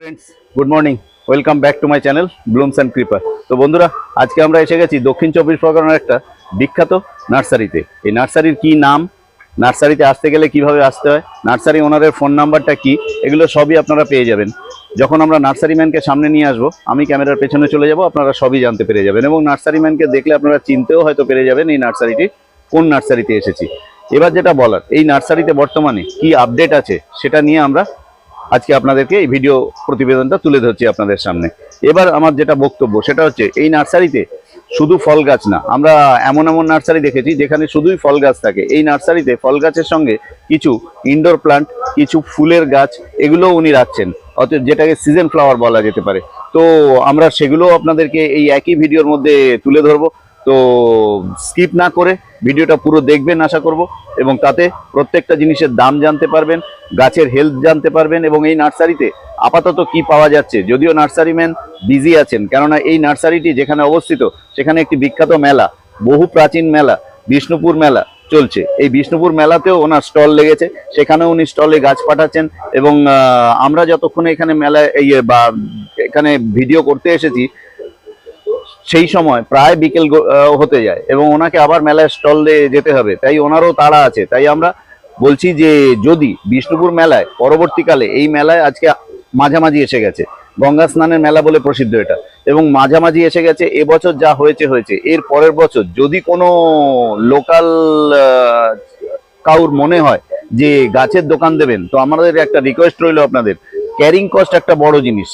Friends good morning welcome back to my channel blooms and creeper তো বন্ধুরা, আজকে আমরা এসে গেছি দক্ষিণ চব্বিশ পরগনার একটা বিখ্যাত নার্সারিতে। এই নার্সারির কি নাম? নার্সারিতে আসতে গেলে কীভাবে আসতে হয়? নার্সারি ওনারের ফোন নাম্বারটা কি? এগুলো সবই আপনারা পেয়ে যাবেন। যখন আমরা নার্সারি ম্যানকে সামনে নিয়ে আসব, আমি ক্যামেরার পেছনে চলে যাব, আপনারা সবই জানতে পেরে যাবেন এবং নার্সারি ম্যানকে দেখলে আপনারা চিনতেও হয়তো পেরে যাবেন এই নার্সারিটি, কোন নার্সারিতে এসেছি। এবার যেটা বলার, এই নার্সারিতে বর্তমানে কি আপডেট আছে, সেটা নিয়ে আমরা আজকে আপনাদেরকে এই ভিডিও প্রতিবেদনটা তুলে ধরছি আপনাদের সামনে। এবার আমার যেটা বক্তব্য, সেটা হচ্ছে এই নার্সারিতে শুধু ফল গাছ না, আমরা এমন এমন নার্সারি দেখেছি যেখানে শুধুই ফল গাছ থাকে। এই নার্সারিতে ফল গাছের সঙ্গে কিছু ইনডোর প্লান্ট কিছু ফুলের গাছ, এগুলোও উনি রাখছেন। অর্থাৎ যেটাকে সিজন ফ্লাওয়ার বলা যেতে পারে। তো আমরা সেগুলো আপনাদেরকে এই একই ভিডিওর মধ্যে তুলে ধরবো। তো স্কিপ না করে ভিডিওটা পুরো দেখবেন আশা করব এবং তাতে প্রত্যেকটা জিনিসের দাম জানতে পারবেন, গাছের হেলথ জানতে পারবেন এবং এই নার্সারিতে আপাতত কি পাওয়া যাচ্ছে। যদিও নার্সারি ম্যান বিজি আছেন, কেননা এই নার্সারিটি যেখানে অবস্থিত, সেখানে একটি বিখ্যাত মেলা, বহু প্রাচীন মেলা, বিষ্ণুপুর মেলা চলছে। এই বিষ্ণুপুর মেলাতেও ওনার স্টল লেগেছে, সেখানেও উনি স্টলে গাছ পাঠাচ্ছেন এবং আমরা যতক্ষণে এখানে মেলায়, এই, বা, এখানে ভিডিও করতে এসেছি সেই সময় প্রায় বিকেল হতে যায় এবং ওনাকে আবার মেলায় স্টলে যেতে হবে। তাই ওনারও তাড়া আছে। তাই আমরা বলছি যে যদি বিষ্ণুপুর মেলায় পরবর্তীকালে এই মেলায় আজকে মাঝামাঝি এসে গেছে, গঙ্গা স্নানের মেলা বলে প্রসিদ্ধ এটা, এবং মাঝামাঝি এসে গেছে এবছর যা হয়েছে হয়েছে, এর পরের বছর যদি কোনো লোকাল কাউর মনে হয় যে গাছের দোকান দেবেন, তো আমাদের একটা রিকোয়েস্ট রইল আপনাদের। ক্যারিং কস্ট একটা বড় জিনিস।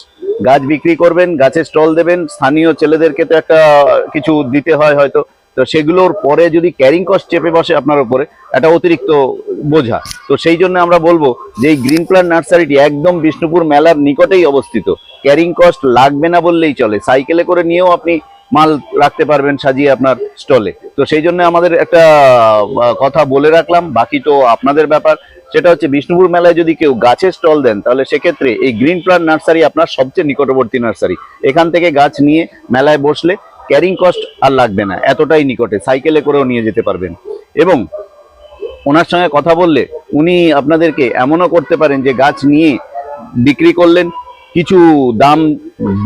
গাছ বিক্রি করবেন গাছের স্টল দেবেন, স্থানীয় ছেলেদেরকে তো একটা কিছু দিতে হয় হয়তো। তো সেগুলোর পরে যদি ক্যারিং কস্ট চেপে বসে আপনার উপরে, একটা অতিরিক্ত বোঝা। তো সেই জন্য আমরা বলব যে এই গ্রিন প্ল্যান্ট নার্সারিটি একদম বিষ্ণুপুর মেলার নিকটেই অবস্থিত। ক্যারিং কস্ট লাগবে না বললেই চলে। সাইকেলে করে নিয়েও আপনি মাল রাখতে পারবেন সাজিয়ে আপনার স্টলে। তো সেই জন্য আমাদের একটা কথা বলে রাখলাম। বাকি তো আপনাদের ব্যাপার। সেটা হচ্ছে বিষ্ণুপুর মেলায় যদি কেউ গাছের স্টল দেন, তাহলে সেক্ষেত্রে এই গ্রিন প্ল্যান্ট নার্সারি আপনার সবচেয়ে নিকটবর্তী নার্সারি। এখান থেকে গাছ নিয়ে মেলায় বসলে ক্যারিং কস্ট আর লাগবে না, এতটাই নিকটে, সাইকেলে করেও নিয়ে যেতে পারবেন। এবং ওনার সঙ্গে কথা বললে উনি আপনাদেরকে এমনও করতে পারেন যে গাছ নিয়ে বিক্রি করলেন, কিছু দাম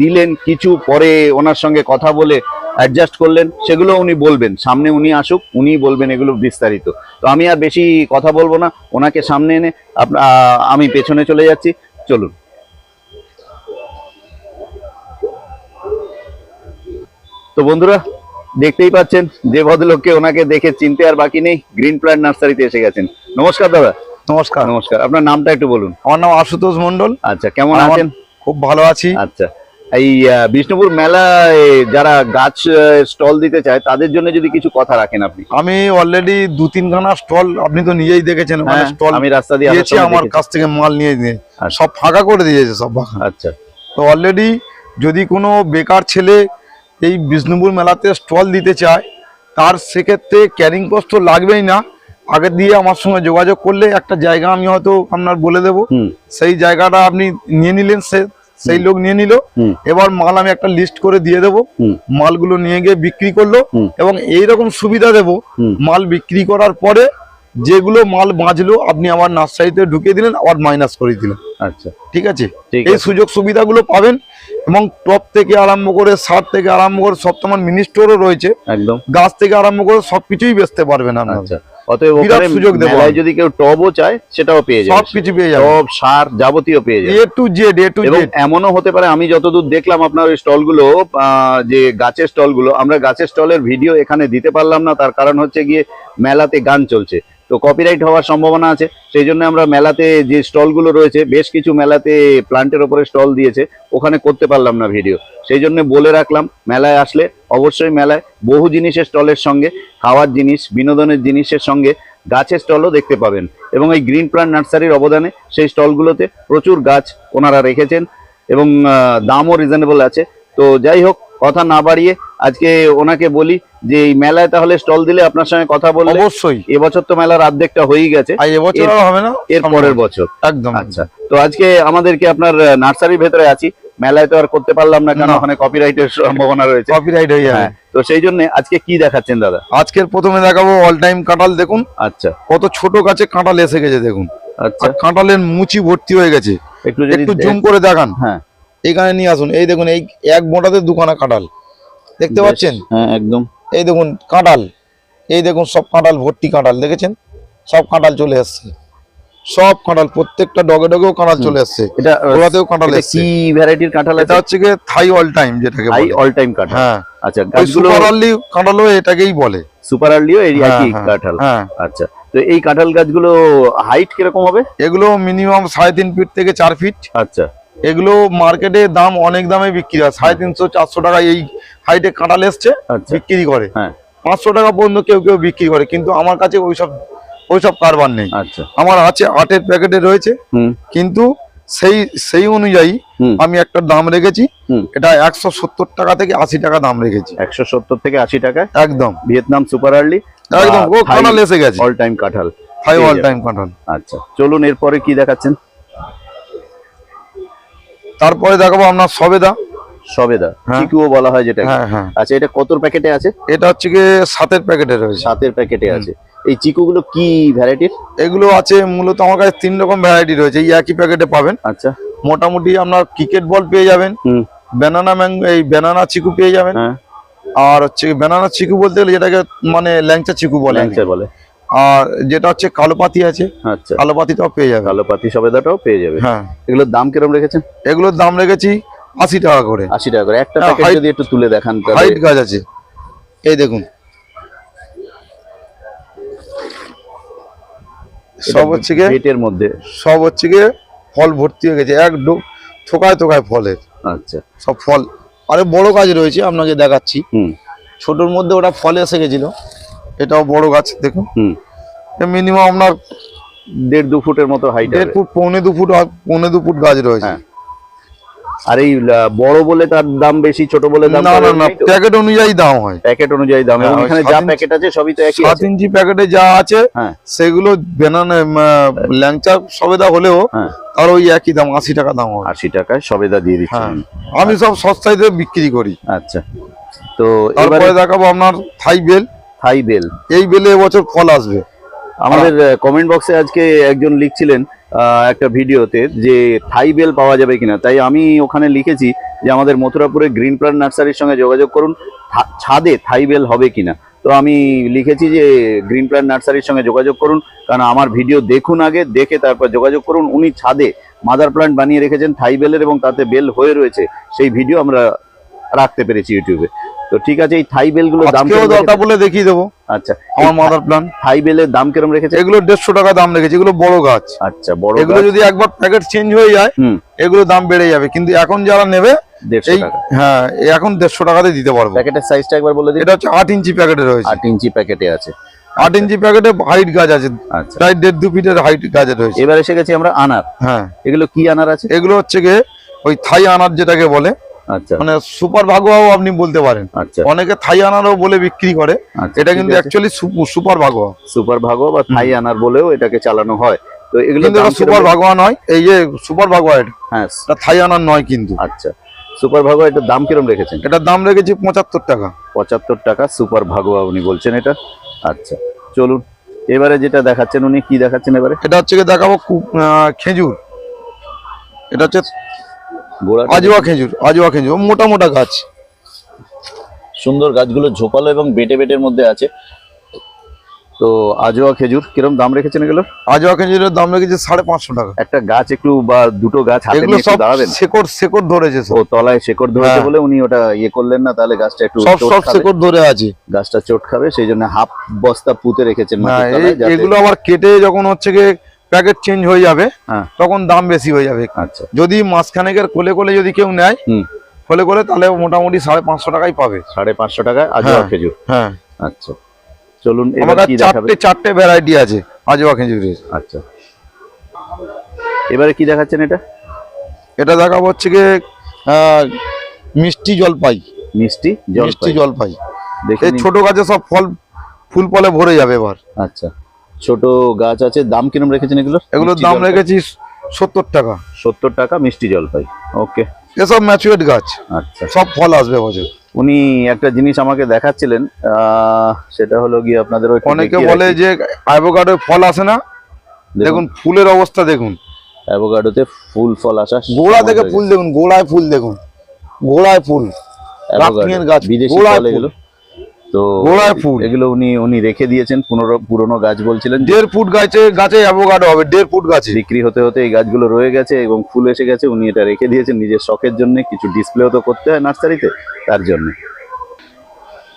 দিলেন, কিছু পরে ওনার সঙ্গে কথা বলে অ্যাডজাস্ট করলেন সেগুলো উনি বলবেন। সামনে উনি আসুক উনি বলবেন এগুলো বিস্তারিত। তো আমি আর বেশি কথা বলব না ওনাকে সামনে এনে আমি পেছনে চলে যাচ্ছি চলুন। তো বন্ধুরা দেখতেই পাচ্ছেন যে ভদ্রলোককে ওনাকে দেখে চিনতে আর বাকি নেই গ্রিন প্ল্যান্ট নার্সারিতে এসে গেছেন। নমস্কার দাদা। নমস্কার। নমস্কার আপনার নামটা একটু বলুন। আমার নাম আশুতোষ মন্ডল আচ্ছা কেমন আছেন? খুব ভালো আছি। আচ্ছা। এই বিষ্ণুপুর মেলায় যারা গাছ স্টল দিতে চায় তাদের জন্য যদি কিছু কথা রাখেন আপনি। আমি অলরেডি দু তিনখানা স্টল আপনি তো নিজেই দেখেছেন ওখানে হ্যাঁ, স্টল আমি রাস্তা দিয়ে আমার কাছ থেকে মাল নিয়ে নিয়ে আচ্ছা। সব ফাঁকা করে দিয়েছে সব বাগান আচ্ছা। তো অলরেডি যদি কোনো বেকার ছেলে এই বিষ্ণুপুর মেলাতে স্টল দিতে চায় তার সেক্ষেত্রে ক্যারিং কস্ট তো লাগবেই না। আগে দিয়ে আমার সঙ্গে যোগাযোগ করলে একটা জায়গা আমি হয়তো আপনার বলে দেব। সেই জায়গাটা আপনি নিয়ে নিলেন সে সেই লোক নিয়ে নিল। এবার মাল আমি একটা লিস্ট করে দিয়ে দেবো। মালগুলো নিয়ে গিয়ে বিক্রি করল। এবং এই রকম সুবিধা দেব। মাল বিক্রি করার পরে যেগুলো মাল বাঁচলো আপনি আমার নার্সারিতে ঢুকিয়ে দিলেন আবার মাইনাস করে দিলেন। আচ্ছা। ঠিক আছে? এই সুযোগ সুবিধাগুলো পাবেন এবং টপ থেকে আরম্ভ করে সার থেকে আরম্ভ করে সব তোমার মিনি স্টোরও রয়েছে। একদম। গাছ থেকে আরম্ভ করে সবকিছুই বেচতে পারবেন আপনারা। আচ্ছা। অতএব ওখানে সুযোগ দেবো। যদি কেউ টবও চায় সেটাও পেয়ে যাবে। সবকিছু পেয়ে যাবে। টব সার যাবতীয় পেয়ে যাবে। A to Z A to Z. এমনও হতে পারে আমি যতদূর দেখলাম আপনার ওই স্টলগুলো আহ, যে গাছের স্টলগুলো আমরা গাছের স্টলের ভিডিও এখানে দিতে পারলাম না তার কারণ হচ্ছে গিয়ে মেলাতে গান চলছে। তো কপিরাইট হওয়ার সম্ভাবনা আছে। সেই জন্য আমরা মেলাতে যে স্টলগুলো রয়েছে, বেশ কিছু মেলাতে প্লান্টের ওপরে স্টল দিয়েছে। ওখানে করতে পারলাম না ভিডিও সেই জন্য বলে রাখলাম, মেলায় আসলে অবশ্যই মেলায় বহু জিনিসের স্টলের সঙ্গে, খাওয়ার জিনিস, বিনোদনের জিনিসের সঙ্গে গাছের স্টলও দেখতে পাবেন। এবং এই গ্রিন প্লান্ট নার্সারির অবদানে সেই স্টলগুলোতে প্রচুর গাছ ওনারা রেখেছেন এবং দামও রিজনেবল আছে। তো যাই হোক কথা না বাড়িয়ে আজকে ওনাকে বলি যে এই মেলায় তাহলে স্টল দিলে আপনার সঙ্গে কথা বললে অবশ্যই। এবছর তো মেলার অর্ধেকটা হয়েই গেছে। আর এবছর হবে না এর পরের বছর। একদম। আচ্ছা তো আজকে আমাদেরকে আপনার নার্সারির ভেতরে আছি। মেলায় তো আর করতে পারলাম না কারণ। ওখানে কপিরাইটের সম্ভাবনা রয়েছে। কপিরাইট হয়ে যাবে। হ্যাঁ তো সেই জন্য আজকে কি দেখাচ্ছেন দাদা? আজকের প্রথমে দেখাবো অল টাইম কাঁটাল দেখুন। আচ্ছা। কত ছোট গাছে কাঁটাল এসে গেছে দেখুন। আচ্ছা। কাঁটালের মুচি ভর্তি হয়ে গেছে। একটু যদি একটু জুম করে দেখান। হ্যাঁ। এখানে নিয়ে আসুন। এই দেখুন এই এক মোটাতে দুখানা কাঁঠাল। দেখতে পাচ্ছেন? হ্যাঁ একদম। এই দেখুন কাঁঠাল। এই দেখুন সব কাঁঠাল ভর্তি কাঁঠাল দেখেছেন? সব কাঁঠাল চলে আসছে। সব কাঁঠাল প্রত্যেকটা ডগে ডগেও কাঁঠাল চলে এসছে এটা কাঁঠাল এটা কি ভ্যারাইটির কাঁঠাল এটা হচ্ছে গিয়ে থাই অল টাইম যেটাকে বলে। অল টাইম কাঁঠাল। হ্যাঁ। আচ্ছা গাছগুলো সুপার আর্লি কাঁঠালও এটাকেই বলে। সুপার আর্লিও এই হ্যাঁ, একই হ্যাঁ, কাঁঠাল। আচ্ছা তো এই কাঁঠাল গাছগুলো হাইট কীরকম হবে? এগুলো মিনিমাম সাড়ে তিন ফিট থেকে চার ফিট আচ্ছা। এগুলো মার্কেটে দাম অনেক দামে বিক্রি হয়। সাড়ে তিনশো চারশো টাকা এই হাইটে কাঁঠাল এসছে আচ্ছা। বিক্রি করে। হ্যাঁ। পাঁচশো টাকা পর্যন্ত কেউ কেউ বিক্রি করে কিন্তু আমার কাছে ওইসব ওইসব কারবার নেই। আচ্ছা। আমার আছে আটের প্যাকেটে রয়েছে কিন্তু সেই সেই অনুযায়ী আমি একটা দাম রেখেছি এটা একশো সত্তর টাকা থেকে আশি টাকা দাম রেখেছি। একশো সত্তর থেকে আশি টাকা একদম। Vietnam super early? একদম ও কাঁঠাল এসে গেছে। অল টাইম কাঁঠাল ফাইভ অল টাইম কাঁঠাল। আচ্ছা চলুন এরপরে কি দেখাচ্ছেন? তারপরে দেখাবো আপনার সবেদা। সবেদা হ্যাঁ। চিকুও বলা হয় যেটা হ্যাঁ হ্যাঁ। আচ্ছা এটা কত প্যাকেটে আছে? এটা হচ্ছে গিয়ে সাতের প্যাকেটে রয়েছে। সাতের প্যাকেটে আছে। এই চিকুগুলো কি ভ্যারাইটির এগুলো আছে মূলত আমার কাছে তিন রকম ভ্যারাইটি রয়েছে এই একই প্যাকেটে পাবেন। আচ্ছা। মোটামুটি আপনার ক্রিকেট বল পেয়ে যাবেন হুম। ব্যানানা ম্যাঙ্গো এই ব্যানানা চিকু পেয়ে যাবেন। আর হচ্ছে ব্যানানা চিকু বলতে গেলে যেটাকে মানে ল্যাংচা চিকু বলে। ল্যাংচা বলে। আর যেটা হচ্ছে কালো পাতি আছে আচ্ছা। কালো পাতিটাও পেয়ে যাবে। কালো পাতি সবেদাটাও পেয়ে যাবে। হ্যাঁ। এগুলোর দাম কীরকম রেখেছেন? এগুলোর দাম রেখেছি আশি টাকা করে। আশি টাকা করে। একটা হ্যাঁ, প্যাকেট যদি একটু তুলে দেখান তাহলে। হাইট গাছ আছে। এই দেখুন। সব হচ্ছে গিয়ে পেটের মধ্যে। সব হচ্ছে গিয়ে ফল ভর্তি হয়ে গেছে। এক থোকায় থোকায় ফলের। আচ্ছা। সব ফল। আরে বড় গাছ রয়েছে আপনাকে দেখাচ্ছি। হুম। ছোটর মধ্যে ওটা ফলে এসে গেছিল। এটাও বড় গাছ দেখুন। মিনিমাম আপনার দেড় দু ফুটের মতো হাইট দেড় ফুট পৌনে দু ফুট আর পৌনে দু ফুট গাছ রয়েছে। হ্যাঁ। আর এই বড় বলে তার দাম বেশি ছোট বলে দাম না না না প্যাকেট অনুযায়ী দাম হয়। প্যাকেট অনুযায়ী দাম। এবং হ্যাঁ, এখানে যা প্যাকেট আছে সবই তো একই ইঞ্চি প্যাকেটে যা আছে হ্যাঁ। সেগুলো বেনানা ল্যাংচা সবেদা হলেও তার ওই একই দাম আশি টাকা দাম হয়। আশি টাকায় সবেদা দিয়ে দিচ্ছি। আমি সব সস্তায় দিয়ে বিক্রি করি। আচ্ছা। তো এবারে দেখাবো আপনার থাই বেল। থাই বেল। এই বেলে এবছর ফল আসবে। আমাদের কমেন্ট বক্সে আজকে একজন লিখছিলেন একটা ভিডিওতে যে থাই বেল পাওয়া যাবে কিনা। তাই আমি ওখানে লিখেছি যে আমাদের মথুরাপুরে গ্রিন প্ল্যান্ট নার্সারির সঙ্গে যোগাযোগ করুন ছাদে থাই বেল হবে কিনা। তো আমি লিখেছি যে গ্রিন প্ল্যান্ট নার্সারির সঙ্গে যোগাযোগ করুন কারণ আমার ভিডিও দেখুন আগে দেখে তারপর যোগাযোগ করুন। উনি ছাদে মাদার প্ল্যান্ট বানিয়ে রেখেছেন থাই বেলের এবং তাতে বেল হয়ে রয়েছে। সেই ভিডিও আমরা রাখতে পেরেছি ইউটিউবে। তো ঠিক আছে এই থাই বেলগুলোর দাম দরকার বলে দেখিয়ে দেবো। আচ্ছা আমার মাদার প্ল্যান থাই বেলের দাম কিরম রেখেছে? এগুলো দেড়শো টাকা দাম রেখেছে এগুলো বড় গাছ। আচ্ছা বড় এগুলো যদি একবার প্যাকেট চেঞ্জ হয়ে যায় এগুলো দাম বেড়ে যাবে। কিন্তু এখন যারা নেবে হ্যাঁ এখন দেড়শো টাকাতে দিতে পারব। প্যাকেটের সাইজটা একবার বলে দিন এটা হচ্ছে আট ইঞ্চি প্যাকেটে রয়েছে। আট ইঞ্চি প্যাকেটে আছে। আট ইঞ্চি প্যাকেটে হাইট গাছ আছে। আচ্ছা। প্রায় দেড় দু ফিটের হাইট গাছ রয়েছে। এবার এসে গেছি আমরা আনার। হ্যাঁ। এগুলো কি আনার আছে? এগুলো হচ্ছে গিয়ে ওই থাই আনার যেটাকে বলে আচ্ছা মানে সুপার ভাগোয়াও আপনি বলতে পারেন। আচ্ছা। অনেকে থাই আনারও বলে বিক্রি করে। আচ্ছা এটা কিন্তু অ্যাকচুয়ালি সুপার ভাগোয়া। সুপার ভাগো বা থাই আনার বলেও এটাকে চালানো হয়। তো এগুলো সুপার ভাগোয়া নয় এই যে সুপার ভাগোয়া এটা। হ্যাঁ। এটা থাই আনার নয় কিন্তু। আচ্ছা। সুপার ভাগো এটার দাম কিরম রেখেছেন? এটার দাম রেখেছি পঁচাত্তর টাকা। পঁচাত্তর টাকা সুপার ভাগোয়া উনি বলছেন এটা। আচ্ছা চলুন। এবারে যেটা দেখাচ্ছেন উনি কি দেখাচ্ছেন এবারে? এটা হচ্ছে দেখাবো খেজুর। এটা হচ্ছে আজোয়া খেজুর আজোয়া খেজুর মোটা মোটা গাছ। সুন্দর গাছগুলো ঝোপালো এবং বেটে বেটের মধ্যে আছে। তো আজোয়া খেজুর কিরম দাম রেখেছেন এগুলো? আজোয়া খেজুরের দাম রেখেছি সাড়ে পাঁচশো টাকা। একটা গাছ একটু বা দুটো গাছ এগুলো সব দাঁড়াবেন। শেকড় শেকড় ধরেছে ও তলায় শেকড় ধরেছে হ্যাঁ। বলে উনি ওটা ইয়ে করলেন না তাহলে গাছটা একটু সব সব শেকড় ধরে আছে। গাছটা চোট খাবে সেই জন্য হাফ বস্তা পুঁতে রেখেছেন হ্যাঁ এগুলো আবার কেটে যখন হচ্ছে গিয়ে প্যাকেট চেঞ্জ হয়ে যাবে হ্যাঁ। তখন দাম বেশি হয়ে যাবে। আচ্ছা। যদি মাসখানেকের কোলে কোলে যদি কেউ নেয় কোলে কোলে তাহলে মোটামুটি সাড়ে পাঁচশো টাকাই পাবে। সাড়ে পাঁচশো টাকায় আজোয়া হ্যাঁ। খেজুর। হ্যাঁ। আচ্ছা। চলুন চারটে চারটে ভ্যারাইটি আছে আজোয়া খেজুরের আচ্ছা। এবারে কি দেখাচ্ছেন এটা? এটা দেখাবো হচ্ছে গিয়ে মিষ্টি জলপাই। মিষ্টি মিষ্টি জল জলপাই। দেখে এই ছোট গাছে সব ফল ফুল ফলে ভরে যাবে এবার। আচ্ছা। ছোট গাছ আছে। দাম কিরম রেখেছেন এগুলো এগুলোর দাম রেখেছি সত্তর টাকা। সত্তর টাকা মিষ্টি জলপাই। ওকে। এসব ম্যাচুয়েট গাছ। আচ্ছা। সব ফল আসবে বছর উনি একটা জিনিস আমাকে দেখাচ্ছিলেন সেটা হলো গিয়ে আপনাদের ওই অনেকে বলে যে অ্যাভোকাডো ফল আসে না। দেখুন। ফুলের অবস্থা দেখুন। অ্যাভোকাডোতে ফুল ফল আসা গোড়া থেকে ফুল দেখুন গোড়ায় ফুল দেখুন। গোড়ায় ফুল। গাছ, বিদেশি গোড়ায় ফল। এগুলো? তো গোড়ায় ফুল। এগুলো উনি উনি রেখে দিয়েছেন পুরনো গাছ বলছিলেন। দেড় ফুট গাছে গাছে অ্যাভোকাডো হবে দেড় ফুট গাছে। বিক্রি হতে হতে এই গাছগুলো রয়ে গেছে এবং ফুল এসে গেছে উনি এটা রেখে দিয়েছেন নিজের শখের জন্য কিছু ডিসপ্লেও তো করতে হয় নার্সারিতে তার জন্য।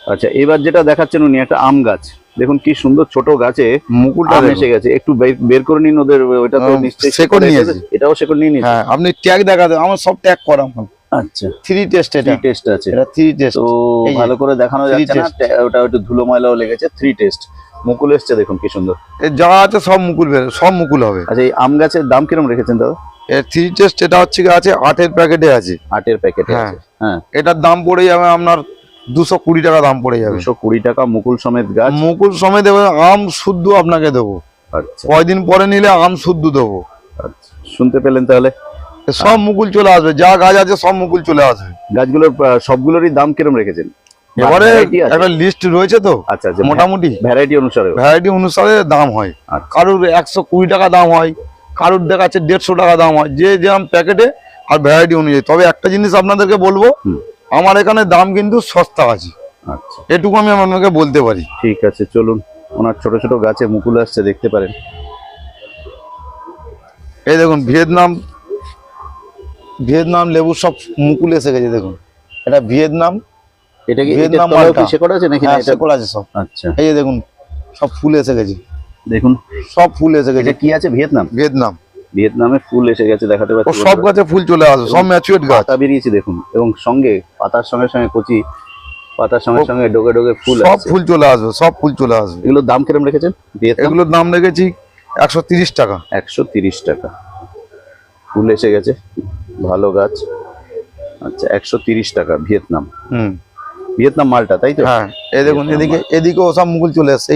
আচ্ছা এবার যেটা দেখাচ্ছেন উনি একটা আম গাছ। দেখুন কি সুন্দর ছোট গাছে মুকুলটা এসে গেছে। একটু বের- করে নিন ওদের ওইটা তো নিশ্চয়ই শেকড়। এসেছে। এটাও শেকড় নিয়ে নিয়েছে। হ্যাঁ আপনি ট্যাগ দেখাতে আমার সব ট্যাগ করা। আচ্ছা। থ্রি টেস্ট এটা। টেস্ট আছে। এটা থ্রি টেস্ট তো ভালো করে দেখানো যাচ্ছে না ওটা একটু ধুলো ময়লাও লেগেছে থ্রি টেস্ট মুকুল এসছে দেখুন কি সুন্দর। যা আছে সব মুকুল বের সব মুকুল হবে। আচ্ছা এই আম গাছের দাম কিরম রেখেছেন দাদা? এর থ্রি টেস্ট এটা হচ্ছে কি আছে আটের প্যাকেটে আছে। আটের প্যাকেটে হ্যাঁ। আছে হ্যাঁ। এটার দাম পড়ে যাবে আপনার দুশো কুড়ি টাকা দাম পড়ে যাবে। দুশো কুড়ি টাকা মুকুল সমেত গাছ? মুকুল দেবে আম শুদ্ধ আপনাকে দেবো। আচ্ছা। কয়দিন পরে নিলে আম শুদ্ধ দেবো। আচ্ছা শুনতে পেলেন তাহলে? সব মুকুল চলে আসবে যা গাছ আছে সব মুকুল চলে আসবে। গাছগুলোর সবগুলোরই দাম কিরম রেখেছেন? এবারে একটা লিস্ট রয়েছে তো আচ্ছা আচ্ছা মোটামুটি। ভ্যারাইটি অনুসারে। ভ্যারাইটি অনুসারে দাম হয়। আচ্ছা। কারোর একশো কুড়ি টাকা দাম হয় কারোর দেখাচ্ছে দেড়শো টাকা দাম হয় যে যেরকম প্যাকেটে আর ভ্যারাইটি অনুযায়ী। তবে একটা জিনিস আপনাদেরকে বলব আমার এখানে দাম কিন্তু সস্তা আছে। আচ্ছা। এটুকু আমি আপনাকে বলতে পারি। ঠিক আছে চলুন। ওনার ছোট ছোট গাছে মুকুল আসছে দেখতে পারেন। এই দেখুন ভিয়েতনাম ভিয়েতনাম লেবু সব মুকুল এসে গেছে দেখুন। এটা ভিয়েতনাম এটা কি ভিয়েতনাম এটার তলায়ও কি মালটা। শেকড় আছে নাকি হ্যাঁ এটা শেকড় আছে সব। আচ্ছা। এই যে দেখুন সব ফুল এসে গেছে। দেখুন। সব ফুল এসে গেছে। কি আছে? ভিয়েতনাম? ভিয়েতনাম। ভিয়েতনামে ফুল এসে গেছে দেখাতে পাচ্ছি সব গাছে ফুল চলে সব গাছ। পাতা বেরিয়েছে দেখুন। এবং সঙ্গে পাতার সঙ্গে সঙ্গে কচি পাতার সঙ্গে সঙ্গে ডোকে ডোকে ফুল সব ফুল চলে আসবে সব ফুল চলে আসবে। এগুলোর দাম কিরম রেখেছেন? এগুলোর দাম রেখেছি একশো তিরিশ টাকা। একশো তিরিশ টাকা। ফুল এসে গেছে। ভালো গাছ। আচ্ছা একশো তিরিশ টাকা ভিয়েতনাম। হুম। ভিয়েতনাম মালটা তাই তো? হ্যাঁ এই দেখুন এদিকে এদিকেও সব মুকুল চলে এসছে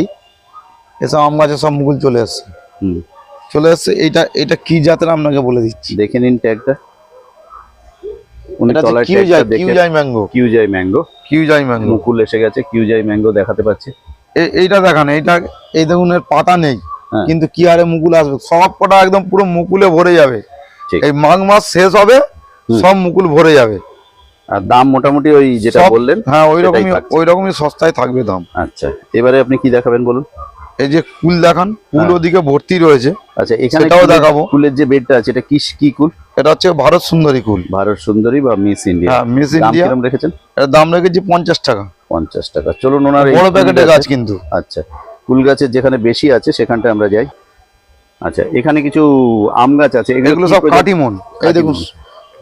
এসব আম গাছে সব মুকুল চলে এসছে হুম। চলে এসছে এইটা এটা কি জাতের আপনাকে বলে দিচ্ছি? দেখে নিন ট্যাগটা এটা মুকুল এসে গেছে ম্যাঙ্গো দেখাতে পাচ্ছি। এইটা দেখান এইটা এই দেখুন এর পাতা নেই। হ্যাঁ। কিন্তু কি আরে মুকুল আসবে? সব কটা একদম পুরো মুকুলে ভরে যাবে। এই মাঘ মাস শেষ হবে সব মুকুল ভরে যাবে। আর দাম মোটামুটি ওই যেটা বললেন হ্যাঁ ওই রকমই ওই রকমই সস্তায় থাকবে দাম। আচ্ছা এবারে আপনি কি দেখাবেন বলুন? এই যে কুল দেখান কুল হ্যাঁ। ওদিকে ভর্তি রয়েছে। আচ্ছা এখানে সেটাও দেখাবো। কুলের যে বেডটা আছে এটা কি কি কুল? এটা হচ্ছে ভারত সুন্দরী কুল। ভারত সুন্দরী বা মিস ইন্ডিয়া। হ্যাঁ মিস দাম ইন্ডিয়া। কিরম রেখেছেন? এর দাম রেখেছি পঞ্চাশ টাকা। পঞ্চাশ টাকা। চলুন ওনার বড় প্যাকেটের গাছ কিন্তু। আচ্ছা কুল গাছের যেখানে বেশি আছে সেখানটা আমরা যাই। আচ্ছা এখানে কিছু আম গাছ আছে এগুলো সব কাটিমন। এই দেখুন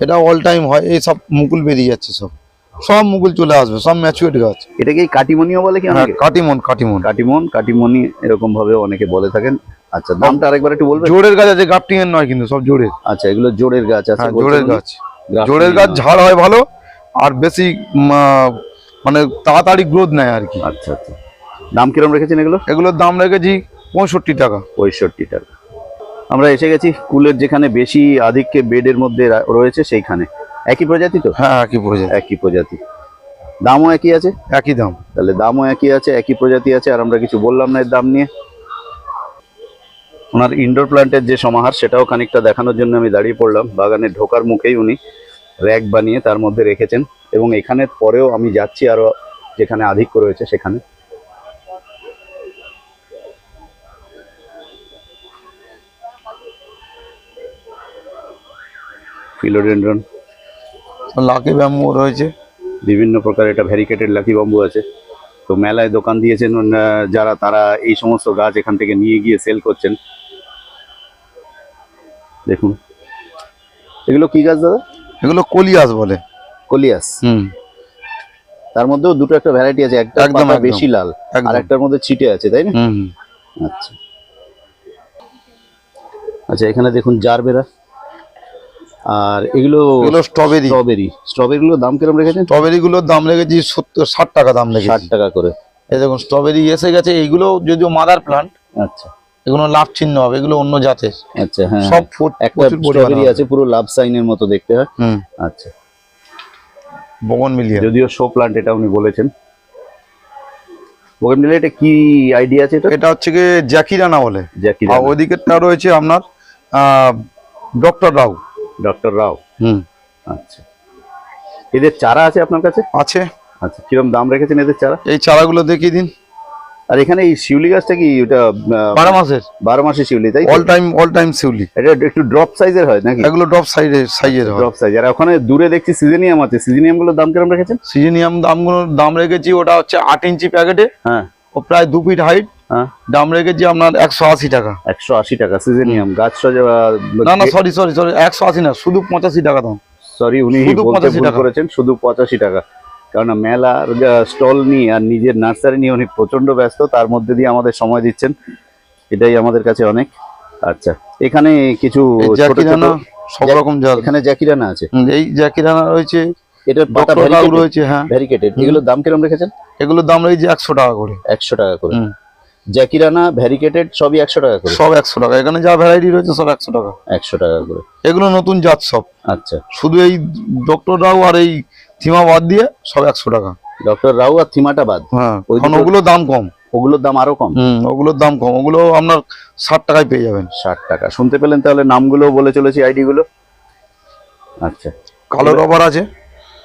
এটা অল টাইম হয় এই সব মুকুল বেরিয়ে যাচ্ছে সব। সব মুকুল চলে আসবে সব ম্যাচুয়েট গাছ। এটা কি কাটিমনিও বলে কি হ্যাঁ কাটিমন কাটিমন। কাটিমন কাটিমনি এরকম ভাবে অনেকে বলে থাকেন। আচ্ছা দামটা আরেকবার একটু বলবেন? জোরের গাছ আছে গাপটিং এর নয় কিন্তু সব জোরের আচ্ছা এগুলো জোড়ের গাছ আছে হ্যাঁ জোরের গাছ। জোরের গাছ ঝাড় হয় ভালো আর বেশি মানে তাড়াতাড়ি গ্রোথ নেয় আর কি। আচ্ছা আচ্ছা। দাম কিরম রেখেছেন এগুলো? এগুলোর দাম রেখেছি পঁয়ষট্টি টাকা। পঁয়ষট্টি টাকা। আমরা এসে গেছি কুলের যেখানে বেশি আধিক্যে বেডের মধ্যে রয়েছে সেইখানে। একই প্রজাতি তো? হ্যাঁ একই প্রজাতি। একই প্রজাতি। দামও একই আছে? একই দাম। তাহলে দামও একই আছে একই প্রজাতি আছে আর আমরা কিছু বললাম না এর দাম নিয়ে। ওনার ইনডোর প্ল্যান্টের যে সমাহার সেটাও খানিকটা দেখানোর জন্য আমি দাঁড়িয়ে পড়লাম। বাগানে ঢোকার মুখেই উনি র্যাক বানিয়ে তার মধ্যে রেখেছেন। এবং এখানে পরেও আমি যাচ্ছি আরও যেখানে আধিক্য রয়েছে সেখানে। ফিলোডেন্ড্রন। লাকি ব্যাম্বু রয়েছে। বিভিন্ন প্রকার এটা ভ্যারিকেটেড লাকি ব্যাম্বু আছে। তো মেলায় দোকান দিয়েছেন যারা তারা এই সমস্ত গাছ এখান থেকে নিয়ে গিয়ে সেল করছেন। দেখুন। এগুলো কি গাছ দাদা? এগুলো কলিয়াস বলে। কলিয়াস। হুম। তার মধ্যেও দুটো একটা ভ্যারাইটি আছে একটা একদম, বেশি লাল আর একটার মধ্যে ছিটে আছে তাই না। আচ্ছা। আচ্ছা এখানে দেখুন জারবেরা। আর এগুলো স্ট্রবেরি স্ট্রবেরি স্ট্রবেরিগুলোর দাম কিরম রেখেছেন? স্ট্রবেরি গুলোর দাম রেখেছি সত্তর ষাট টাকা দাম ষাট টাকা করে। এই দেখুন স্ট্রবেরি এসে গেছে। এইগুলো যদিও মাদার প্লান্ট আচ্ছা। এগুলো লাভ চিহ্ন হবে এগুলো অন্য জাতের। আচ্ছা হ্যাঁ। সব প্রচুর স্ট্রবেরি আছে পুরো লাভ সাইনের মতো দেখতে হয়। আচ্ছা। বগন মিলিয়ে যদিও শো প্লান্ট এটা উনি বলেছেন। বোগেনভিলিয়া এটা কি আইডিয়া আছে এটা? এটা হচ্ছে গিয়ে জ্যাকিরানা বলে। জ্যাকি আর ওইদিকেরটা রয়েছে আপনার ডক্টর রাও। ডক্টর রাও হুম। আচ্ছা। এদের চারা আছে আপনার কাছে? আছে। আচ্ছা কিরম দাম রেখেছেন এদের চারা? এই চারাগুলো দেখিয়ে দিন। আর এখানে এই শিউলি গাছটা কি ওটা বারো মাসের। বারো মাসের শিউলি তাই অল টাইম অল টাইম শিউলি। এটা একটু ড্রপ সাইজের হয় নাকি? এগুলো ড্রপ সাইজের সাইজের হয়। ড্রপ সাইজ আর ওখানে দূরে দেখছি সিজেনিয়াম আছে। সিজেনিয়ামগুলোর দাম কিরম রেখেছেন? সিজনিয়াম দামগুলোর দাম রেখেছি ওটা হচ্ছে আট ইঞ্চি প্যাকেটে। হ্যাঁ। ও প্রায় দু ফিট হাইট দাম রেখেছি আপনার একশো আশি টাকা। একশো আশি টাকা সিজেনিয়াম। গাছ না না সরি সরি সরি একশো আশি না শুধু পঁচাশি টাকা দাম। সরি উনি শুধু বলতে 85 ভুল টাকা। করেছেন শুধু পঁচাশি টাকা। কারণ মেলার স্টল নিয়ে আর নিজের নার্সারি নিয়ে উনি প্রচণ্ড ব্যস্ত তার মধ্যে দিয়ে আমাদের সময় দিচ্ছেন। এটাই আমাদের কাছে অনেক। আচ্ছা এখানে কিছু সব রকম জাল এখানে জ্যাকিরানা আছে। এই জ্যাকিরানা রয়েছে এটার পাতা রয়েছে হ্যাঁ। ভ্যারিকেটেড এগুলোর দাম কিরম রেখেছেন? এগুলোর দাম রয়েছে একশো টাকা করে। একশো টাকা করে। জ্যাকিরানা ভ্যারিকেটেড সবই একশো টাকা করে। সব একশো টাকা। এখানে যা ভ্যারাইটি রয়েছে সব একশো টাকা। একশো টাকা করে। এগুলো নতুন জাত সব। আচ্ছা। শুধু এই ডক্টর রাও আর এই থিমা বাদ দিয়ে সব একশো টাকা। ডক্টর রাও আর থিমাটা বাদ। হ্যাঁ ওগুলোর দাম কম। ওগুলোর দাম আরও কম। ওগুলোর দাম কম। ওগুলো আপনার ষাট টাকায় পেয়ে যাবেন। ষাট টাকা। শুনতে পেলেন তাহলে নামগুলো বলে চলেছি আইডি গুলো আচ্ছা। কালো রাবার আছে।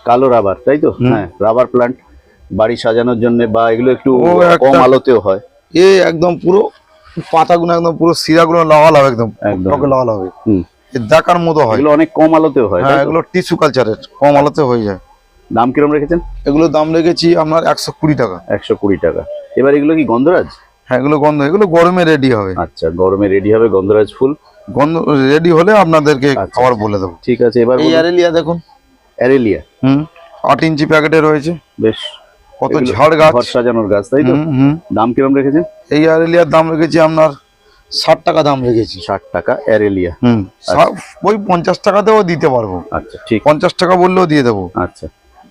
কালো রাবার তাই তো? হ্যাঁ রাবার প্লান্ট বাড়ি সাজানোর জন্য বা এগুলো একটু কম আলোতেও হয়। এ একদম পুরো পাতাগুলো একদম পুরো শিরাগুলো লাগাল হবে একদম। লাগাল হবে। দেখার মতো হয়। এগুলো অনেক কম আলোতেও হয় হ্যাঁ এগুলো টিস্যু কালচারের কম আলোতে হয়ে যায়। দাম কিরম রেখেছেন? এগুলোর দাম রেখেছি আপনার একশো কুড়ি টাকা। একশো কুড়ি টাকা। এবার এগুলো কি গন্ধরাজ? হ্যাঁ এগুলো গন্ধ এগুলো গরমে রেডি হবে। আচ্ছা গরমে রেডি হবে গন্ধরাজ ফুল। গন্ধ রেডি হলে আপনাদেরকে আচ্ছা। খাবার বলে দেবো। ঠিক আছে এবার এই অ্যারেলিয়া দেখুন। অ্যারেলিয়া। হুম আট ইঞ্চি প্যাকেটে রয়েছে। বেশ। কত ঝাড় গাছ? ঘর সাজানোর গাছ তাই তো। দাম কিরম রেখেছেন এই অ্যারেলিয়ার দাম রেখেছি আপনার ষাট টাকা দাম রেখেছি। ষাট টাকা অ্যারেলিয়া। হুম ওই পঞ্চাশ টাকাতেও দিতে পারব। আচ্ছা ঠিক। পঞ্চাশ টাকা বললেও দিয়ে দেবো। আচ্ছা।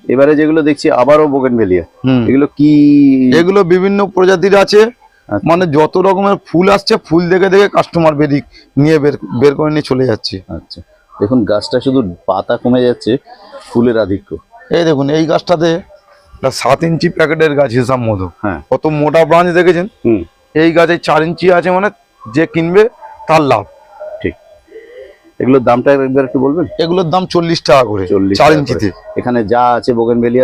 এবারে যেগুলো দেখছি আবারও বোগেনভেলিয়া। এগুলো কি এগুলো বিভিন্ন প্রজাতির আছে। আচ্ছা। মানে যত রকমের ফুল আসছে ফুল দেখে দেখে কাস্টমার বেরিয়ে নিয়ে বের বের করে নিয়ে চলে যাচ্ছে। আচ্ছা। দেখুন গাছটা শুধু পাতা কমে যাচ্ছে ফুলের আধিক্য। এই দেখুন এই গাছটাতে সাত ইঞ্চি প্যাকেটের গাছ হিসাব মতো হ্যাঁ। কত মোটা ব্রাঞ্চ দেখেছেন? হুম। এই গাছে চার ইঞ্চি আছে মানে যে কিনবে তার লাভ। ঠিক। এগুলোর দামটা একবার একটু বলবেন? এগুলোর দাম চল্লিশ টাকা করে চার ইঞ্চিতে। এখানে যা আছে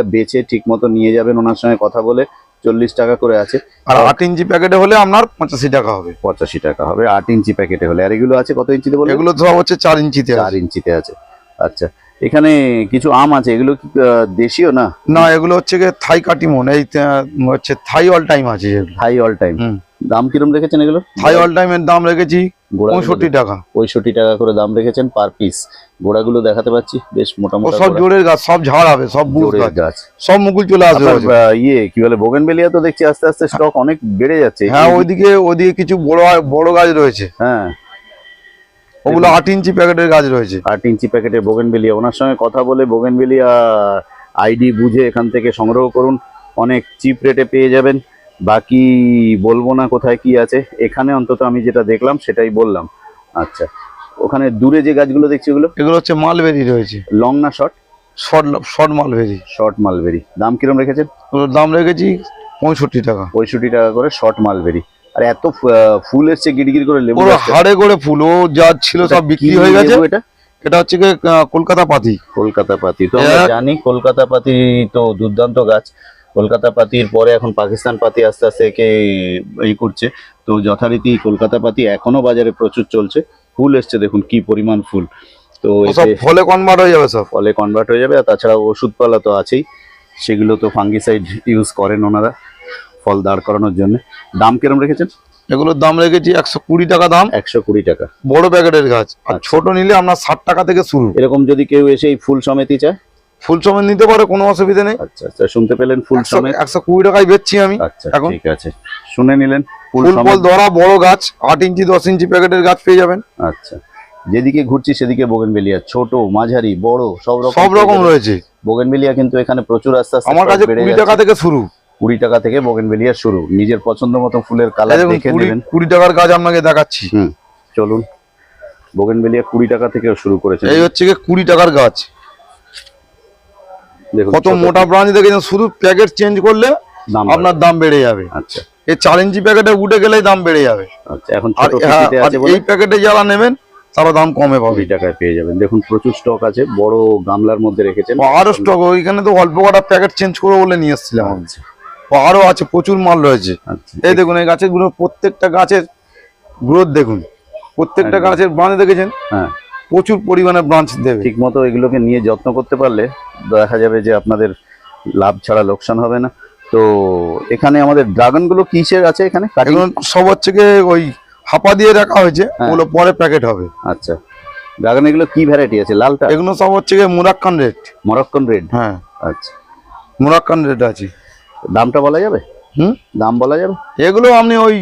বেচে ঠিক মতো নিয়ে যাবেন ওনার সঙ্গে কথা বলে চল্লিশ টাকা করে আছে। আর আট ইঞ্চি প্যাকেটে হলে আপনার পঁচাশি টাকা হবে। পঁচাশি টাকা হবে। আট ইঞ্চি প্যাকেটে হলে। আর এগুলো আছে কত ইঞ্চিতে বলবেন এগুলো তো হচ্ছে চার ইঞ্চিতে চার ইঞ্চিতে আছে। আচ্ছা। এখানে কিছু আম আছে এগুলো কি দেশীয় না? না এগুলো হচ্ছে গিয়ে থাই কাটিমন এই হচ্ছে থাই অল টাইম আছে হাই অল টাইম। দাম কিরম রেখেছেন এগুলো? থাই অল টাইমের দাম রেখেছি পঁয়ষট্টি টাকা। পঁয়ষট্টি টাকা করে দাম রেখেছেন পার পিস গোড়াগুলো দেখাতে পাচ্ছি বেশ মোটামুটি সব জোরের গাছ সব ঝাড় হবে সব বুশ গাছ। সব মুকুল চলে আসবে। ইয়ে কি বলে বোগেনভেলিয়া তো দেখছি আস্তে আস্তে স্টক অনেক বেড়ে যাচ্ছে। হ্যাঁ ওইদিকে ওইদিকে কিছু বড় বড় গাছ রয়েছে। হ্যাঁ। ওগুলো আট ইঞ্চি প্যাকেটের গাছ রয়েছে। আট ইঞ্চি প্যাকেটের বোগেনভেলিয়া। ওনার সঙ্গে কথা বলে বোগেনভেলিয়া আইডি বুঝে এখান থেকে সংগ্রহ করুন। অনেক চিপ রেটে পেয়ে যাবেন। বাকি বলব না কোথায় কি আছে। এখানে অন্তত আমি যেটা দেখলাম সেটাই বললাম। আচ্ছা ওখানে দূরে যে গাছগুলো দেখছি ওগুলো? এগুলো হচ্ছে মালবেরি রয়েছে। লং না short? Short short mulberry. Short mulberry. দাম কিরম রেখেছেন? দাম রেখেছি পঁয়ষট্টি টাকা। পঁয়ষট্টি টাকা করে শর্ট মালবেরি। আর এত ফুল এসছে গিরগির করে লেবু হাড়ে করে ফুল ও যা ছিল সব বিক্রি হয়ে গেছে। এটা? এটা হচ্ছে কলকাতা পাতি। কলকাতা পাতি তো আমরা জানি কলকাতা পাতি তো দুর্দান্ত গাছ। কলকাতা পাতির পরে এখন পাকিস্তান পাতি আস্তে আস্তে একে এই করছে। তো যথারীতি কলকাতা পাতি এখনও বাজারে প্রচুর চলছে। ফুল এসছে দেখুন কি পরিমাণ ফুল। তো সব ফলে কনভার্ট হয়ে যাবে সব। ফলে কনভার্ট হয়ে যাবে আর তাছাড়া ওষুধপালা তো আছেই। সেগুলো তো ফাঙ্গিসাইড ইউজ করেন ওনারা। ফল দাঁড় করানোর জন্য। দাম কিরম রেখেছেন? এগুলোর দাম রেখেছি একশো কুড়ি টাকা দাম। একশো কুড়ি টাকা। বড় প্যাকেটের গাছ। আর আচ্ছা। ছোট নিলে আপনার ষাট টাকা থেকে শুরু। এরকম যদি কেউ এসে এই ফুল সমেতি চায়? ফুল সময় নিতে পারে কোনো অসুবিধা নেই। আচ্ছা আচ্ছা শুনতে পেলেন ফুল সমেত? একশো কুড়ি টাকায় বেচছি আমি আচ্ছা এখন? ঠিক আছে। শুনে নিলেন ফুল ধরা বড় গাছ আট ইঞ্চি দশ ইঞ্চি প্যাকেটের গাছ পেয়ে যাবেন। আচ্ছা। যেদিকে ঘুরছি সেদিকে বোগেনভেলিয়া ছোট মাঝারি বড় সব রকম সব রকম রয়েছে। বোগেনভেলিয়া কিন্তু এখানে প্রচুর আস্তে আস্তে আমার কাছে কুড়ি টাকা থেকে শুরু। কুড়ি টাকা থেকে বোগেনভেলিয়া শুরু। নিজের পছন্দ মতো ফুলের কালার দেখে নেবেন। কুড়ি টাকার গাছ আপনাকে দেখাচ্ছি। হুম চলুন। বোগেনভেলিয়া কুড়ি টাকা থেকে শুরু করেছে এই হচ্ছে গিয়ে কুড়ি টাকার গাছ। কত মোটা ব্রাঞ্চ দেখেছেন শুধু প্যাকেট চেঞ্জ করলে আপনার দাম বেড়ে যাবে। আচ্ছা। এই চার ইঞ্চি প্যাকেটে উঠে গেলেই দাম বেড়ে যাবে। আচ্ছা এখন হ্যাঁ, এই প্যাকেটে যারা নেবেন তারা দাম কমে পাবে। টাকায় পেয়ে যাবেন। দেখুন প্রচুর স্টক আছে বড় গামলার মধ্যে রেখেছেন। আরও স্টক ওইখানে তো অল্প কটা প্যাকেট চেঞ্জ করে বলে নিয়ে এসেছিলাম। আচ্ছা। আরও আছে প্রচুর মাল রয়েছে। আচ্ছা এই দেখুন এই গাছেরগুলো প্রত্যেকটা গাছের গ্রোথ দেখুন। প্রত্যেকটা গাছের ব্রাঞ্চ দেখেছেন? হ্যাঁ। প্রচুর পরিমাণে ব্রাঞ্চ দেবে। ঠিক মতো এগুলোকে নিয়ে যত্ন করতে পারলে দেখা যাবে যে আপনাদের লাভ ছাড়া লোকসান হবে না। তো এখানে আমাদের ড্রাগনগুলো কিসের আছে এখানে? সব হচ্ছে গিয়ে ওই হাপা দিয়ে রাখা হয়েছে হ্যাঁ। ওগুলো পরে প্যাকেট হবে। আচ্ছা। ড্রাগন এগুলো কি ভ্যারাইটি আছে? লালটা? এগুলো সব হচ্ছে গিয়ে মুরাক্কান রেট মরক্কন রেড। হ্যাঁ। আচ্ছা। মুরাক্কান রেট আছে। দামটা বলা যাবে? হুম? দাম বলা যাবে? এগুলো আমি ওই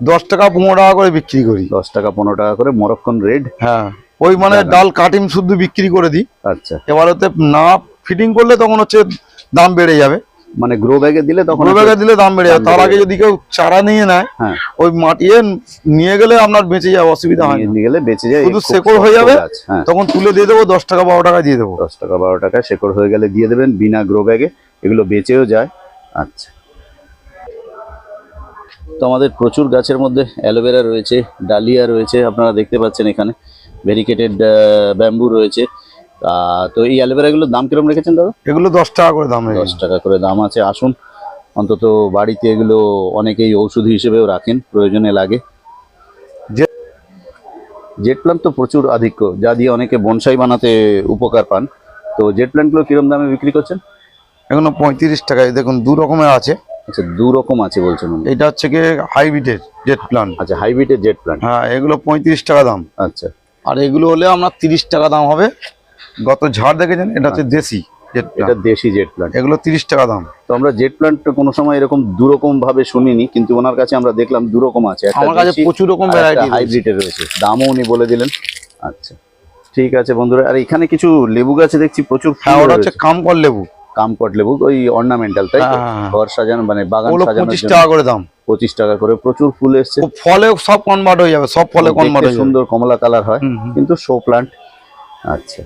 দশ টাকা পনেরো টাকা করে বিক্রি করি। দশ টাকা পনেরো টাকা করে মরক্কন রেড? হ্যাঁ। ওই মানে ডাল কাটিং শুদ্ধ বিক্রি করে দিই। আচ্ছা। এবার ওতে না ফিটিং করলে তখন হচ্ছে দাম বেড়ে যাবে। মানে গ্রো ব্যাগে দিলে তখন কোনো ব্যাগে দিলে দাম বেড়ে যাবে। তার আগে যদি কেউ চারা নিয়ে নেয় হ্যাঁ। ওই মাটিয়ে নিয়ে গেলে আপনার বেঁচে যাবে অসুবিধা হয় নিয়ে গেলে বেঁচে যায় শুধু শেকড় হয়ে যাবে। হ্যাঁ। তখন তুলে দিয়ে দেবো দশ টাকা বারো টাকা দিয়ে দেবো। দশ টাকা বারো টাকা শেকড় হয়ে গেলে দিয়ে দেবেন বিনা গ্রো ব্যাগে এগুলো বেঁচেও যায়। আচ্ছা। তো আমাদের প্রচুর গাছের মধ্যে অ্যালোভেরা রয়েছে ডালিয়া রয়েছে আপনারা দেখতে পাচ্ছেন এখানে। ভেরিকেটেড ব্যাম্বু রয়েছে। তো এই অ্যালোভেরাগুলোর দাম কীরকম রেখেছেন দাদা? এগুলো দশ টাকা করে দাম দশ টাকা করে দাম আছে। আসুন অন্তত বাড়িতে এগুলো অনেকেই ঔষধ হিসেবেও রাখেন প্রয়োজনে লাগে। জেট প্ল্যান্ট তো প্রচুর আধিক্য যা দিয়ে অনেকে বনসাই বানাতে উপকার পান। তো জেট প্ল্যান্টগুলো কিরম দামে বিক্রি করছেন? এগুলো পঁয়ত্রিশ টাকা এই দেখুন দু রকমের আছে। আচ্ছা দু রকম আছে বলছেন এটা হচ্ছে গিয়ে হাইব্রিডের জেট প্লান আচ্ছা হাইব্রিডের জেট প্ল্যান্ট হ্যাঁ এগুলো পঁয়ত্রিশ টাকা দাম। আচ্ছা। আর এগুলো হলে আপনার তিরিশ টাকা দাম হবে। গত ঝাড় দেখেছেন? এটা হচ্ছে দেশি জেট এটা দেশি জেট প্ল্যান্ট এগুলো তিরিশ টাকা দাম। তো আমরা জেট প্ল্যান্ট কোনো সময় এরকম দু রকম ভাবে শুনিনি কিন্তু ওনার কাছে আমরা দেখলাম দু রকম আছে। আমার কাছে প্রচুর রকম ভ্যারাইটি হাইব্রিডের রয়েছে। দামও উনি বলে দিলেন। আচ্ছা ঠিক আছে বন্ধুরা। আর এখানে কিছু লেবু গাছে দেখছি প্রচুর হ্যাঁ ওটা হচ্ছে রয়েছে। লেবু। কামকট লেবু ওই অর্নামেন্টাল তাই? হ্যাঁ, হ্যাঁ, হ্যাঁ। ঘর সাজানো মানে বাগান সাজানোর পঁচিশ টাকা করে দাম। পঁচিশ টাকা করে প্রচুর ফুল এসছে। ফলে সব কনভার্ট হয়ে যাবে সব ফলে কনভার্ট সুন্দর কমলা কালার হয়। কিন্তু শো প্লান্ট আচ্ছা।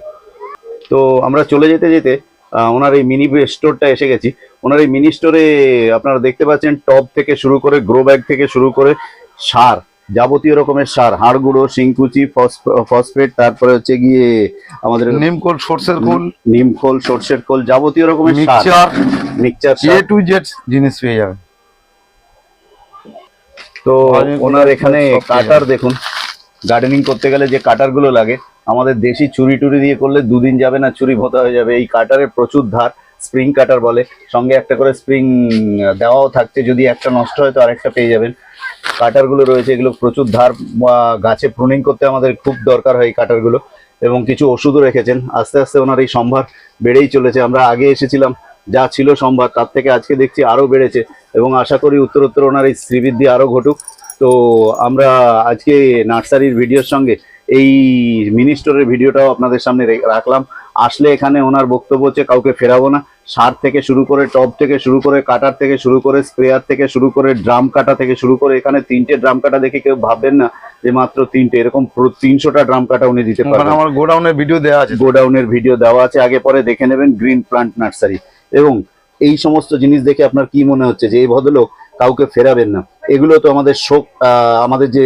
তো আমরা চলে যেতে যেতে ওনার এই মিনি স্টোরটা এসে গেছি। ওনার এই মিনি স্টোরে আপনারা দেখতে পাচ্ছেন টব থেকে শুরু করে গ্রো ব্যাগ থেকে শুরু করে সার। যাবতীয় রকমের সার হাড় গুঁড়ো শিংকুচি ফসফেট তারপরে হচ্ছে গিয়ে আমাদের নিমকোল সর্ষের খোল। নিম খোল সর্ষের খোল যাবতীয় রকমের সার। Mixture. Mixture A to Z জিনিস পেয়ে যাবে তো ওনার এখানে কাটার দেখুন গার্ডেনিং করতে গেলে যে কাটারগুলো লাগে আমাদের দেশি চুরি টুরি দিয়ে করলে দুদিন যাবে না চুরি ভোতা হয়ে যাবে। এই কাটারের প্রচুর ধার স্প্রিং কাটার বলে। সঙ্গে একটা করে স্প্রিং দেওয়াও থাকছে যদি একটা নষ্ট হয় তো আরেকটা পেয়ে যাবেন। কাটারগুলো রয়েছে, এগুলো প্রচুর ধার গাছে প্রুনিং করতে আমাদের খুব দরকার হয় এই কাটারগুলো এবং কিছু ওষুধও রেখেছেন। আস্তে আস্তে ওনার এই সম্ভার বেড়েই চলেছে। আমরা আগে এসেছিলাম, যা ছিল সম্ভার, তার থেকে আজকে দেখছি আরও বেড়েছে। এবং আশা করি উত্তরোত্তর ওনার এই শ্রীবৃদ্ধি আরও ঘটুক। তো আমরা আজকে নার্সারির ভিডিওর সঙ্গে এই মিনি স্টোরের ভিডিওটাও আপনাদের সামনে রাখলাম। আসলে এখানে ওনার বক্তব্য হচ্ছে, কাউকে ফেরাবো না। সার থেকে শুরু করে টপ থেকে শুরু করে কাটার থেকে শুরু করে স্প্রেয়ার থেকে শুরু করে ড্রাম কাটা থেকে শুরু করে এখানে তিনটে ড্রাম কাটা দেখে কেউ ভাববেন না যে মাত্র তিনটে এরকম তিনশোটা ড্রাম কাটা উনি দিতে পারেন পারবেন। আমার গোডাউনের ভিডিও দেওয়া আছে। গোডাউনের ভিডিও দেওয়া আছে। আগে পরে দেখে নেবেন গ্রিন প্লান্ট নার্সারি। এবং এই সমস্ত জিনিস দেখে আপনার কি মনে হচ্ছে? যে এই ভদ্রলোক কাউকে ফেরাবেন না। এগুলো তো আমাদের শোক আমাদের যে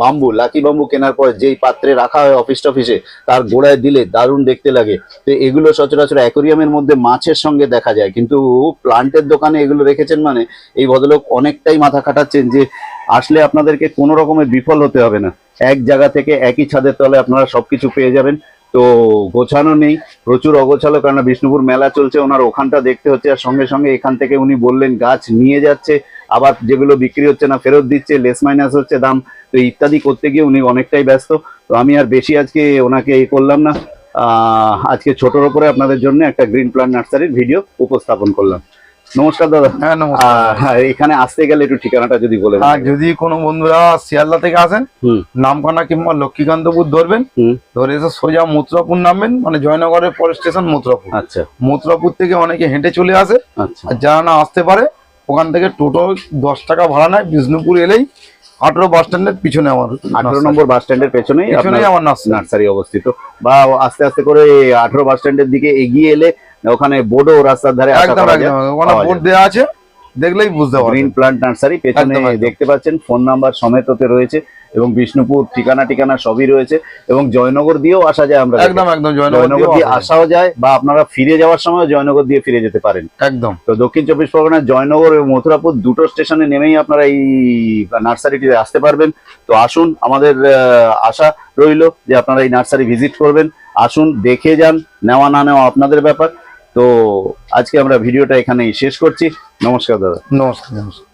বাম্বু, লাকি বাম্বু কেনার পর যেই পাত্রে রাখা হয় অফিস টফিসে, তার গোড়ায় দিলে দারুণ দেখতে লাগে। তো এগুলো সচরাচর অ্যাকোরিয়ামের মধ্যে মাছের সঙ্গে দেখা যায়। কিন্তু প্লান্টের দোকানে এগুলো রেখেছেন মানে এই ভদ্রলোক অনেকটাই মাথা খাটাচ্ছেন যে আসলে আপনাদেরকে কোনো রকমের বিফল হতে হবে না। এক জায়গা থেকে একই ছাদের তলে আপনারা সব কিছু পেয়ে যাবেন। তো গোছানো নেই, প্রচুর অগোছালো কারণ বিষ্ণুপুর মেলা চলছে, ওনার ওখানটা দেখতে হচ্ছে। আর সঙ্গে সঙ্গে এখান থেকে উনি বললেন, গাছ নিয়ে যাচ্ছে। আবার যেগুলো বিক্রি হচ্ছে না ফেরত দিচ্ছে লেস মাইনাস হচ্ছে দাম তো ইত্যাদি করতে গিয়ে উনি অনেকটাই ব্যস্ত। তো আমি আর বেশি আজকে ওনাকে এই করলাম না। আজকে ছোটোর ওপরে আপনাদের জন্য একটা গ্রিন প্লান্ট নার্সারির ভিডিও উপস্থাপন করলাম। নমস্কার দাদা। হ্যাঁ নমস্কার। হ্যাঁ এখানে আসতে গেলে একটু ঠিকানাটা যদি বলে। আর যদি কোনো বন্ধুরা শিয়ালদা থেকে আসেন নামখানা কিংবা লক্ষ্মীকান্তপুর ধরবেন ধরে এসে সোজা মথুরাপুর নামবেন মানে জয়নগরের পরের স্টেশন মথুরাপুর। আচ্ছা। মথুরাপুর থেকে অনেকে হেঁটে চলে আসে। আচ্ছা। আর যারা না আসতে পারে ওখান থেকে টোটো দশ টাকা ভাড়া নেয় বিষ্ণুপুর এলেই আঠেরো বাস স্ট্যান্ডের পিছনে আমার আঠারো নম্বর বাস স্ট্যান্ডের পেছনেই পিছনেই আমার নার্সারি। নার্সারি অবস্থিত। বা আস্তে আস্তে করে আঠারো বাস স্ট্যান্ডের দিকে এগিয়ে এলে ওখানে বোর্ডও রাস্তার ধারে একদম একদম। ওখানে বোর্ড দেওয়া আছে। দেখলেই বুঝতে গ্রিন পারবেন প্লান্ট নার্সারি পেছনে। দেখতে পাচ্ছেন ফোন নাম্বার সমেততে রয়েছে এবং বিষ্ণুপুর ঠিকানা ঠিকানা সবই রয়েছে এবং জয়নগর দিয়েও আসা যায় আমরা একদম একদম জয়নগর দিয়ে আসাও যায় বা আপনারা ফিরে যাওয়ার সময় জয়নগর দিয়ে ফিরে যেতে পারেন। একদম। তো দক্ষিণ চব্বিশ পরগনার জয়নগর এবং মথুরাপুর দুটো স্টেশনে নেমেই আপনারা এই নার্সারিটিতে আসতে পারবেন। তো আসুন আমাদের আশা রইল যে আপনারা এই নার্সারি ভিজিট করবেন। আসুন দেখে যান নেওয়া না নেওয়া আপনাদের ব্যাপার। তো আজকে আমরা ভিডিওটা এখানেই শেষ করছি। নমস্কার দাদা। নমস্কার নমস্কার।